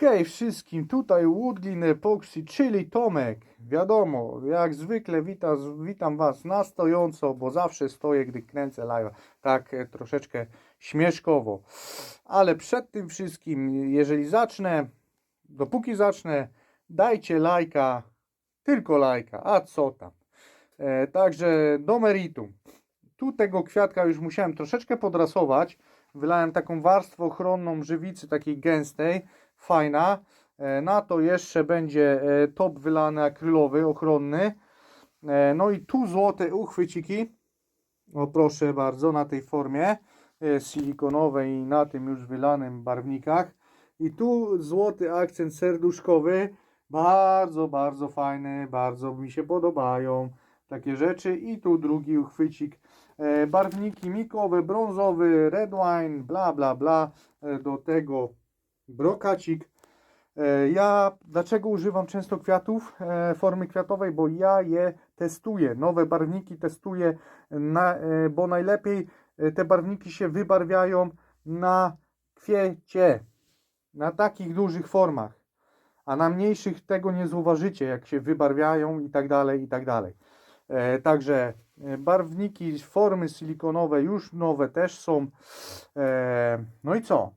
Hej wszystkim, tutaj Woodglin Epoxy, czyli Tomek. Wiadomo, jak zwykle witam, witam Was na stojąco, bo zawsze stoję, gdy kręcę live. Tak e, troszeczkę śmieszkowo. Ale przed tym wszystkim, jeżeli zacznę, dopóki zacznę, dajcie lajka, tylko lajka, a co tam. E, także do meritum. Tu tego kwiatka już musiałem troszeczkę podrasować. Wylałem taką warstwę ochronną żywicy takiej gęstej, fajna. E, Na to jeszcze będzie e, top wylany akrylowy, ochronny. E, No i tu złote uchwyciki. O proszę bardzo, na tej formie silikonowej i na tym już wylanym barwnikach. I tu złoty akcent serduszkowy. Bardzo, bardzo fajny, bardzo mi się podobają takie rzeczy. I tu drugi uchwycik. E, Barwniki mikowe, brązowy, red wine, bla, bla, bla. E, Do tego brokacik. E, Ja dlaczego używam często kwiatów formy kwiatowej? Bo ja je testuję. Nowe barwniki testuję, na, bo najlepiej te barwniki się wybarwiają na kwiecie. Na takich dużych formach. A na mniejszych tego nie zauważycie, jak się wybarwiają i tak dalej, i tak dalej. E, Także e, barwniki, formy silikonowe już nowe też są. E, No i co?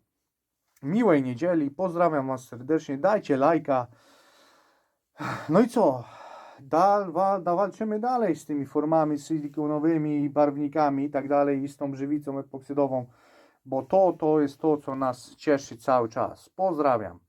Miłej niedzieli, pozdrawiam Was serdecznie, dajcie lajka. No i co? Dal, wa, da, walczymy dalej z tymi formami silikonowymi, barwnikami i tak dalej i z tą żywicą epoksydową, bo to, to jest to, co nas cieszy cały czas. Pozdrawiam.